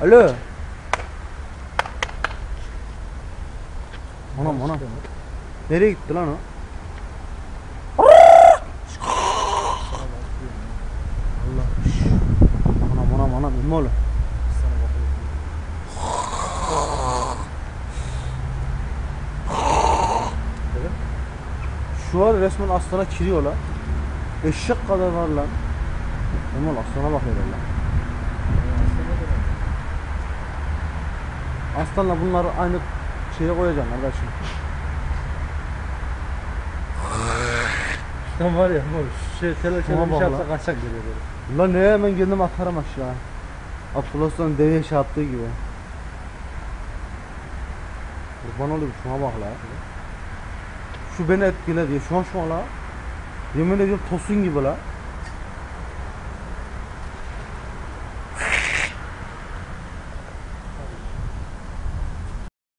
Alo. Anam anam. Nereye gitti lan o? Allah. Anam anam anam inme oğlum. Şu var resmen aslana kiriyor lan. Eşek kadar var lan. Emol aslana bak lan. Aslanla bunları aynı şeye koyacaksın kardeşim. Sen var ya mor şey telefonla bir bak şey lan. yapsa kaçak geliyor böyle. Lan ne hemen kendim atarım aşağı. Apollo'dan deveye şey yaptığı gibi. Kurban olayım şuna bak la. Şu beni etkiledi. Şu an şu an la. Yemin ediyorum tosun gibi la.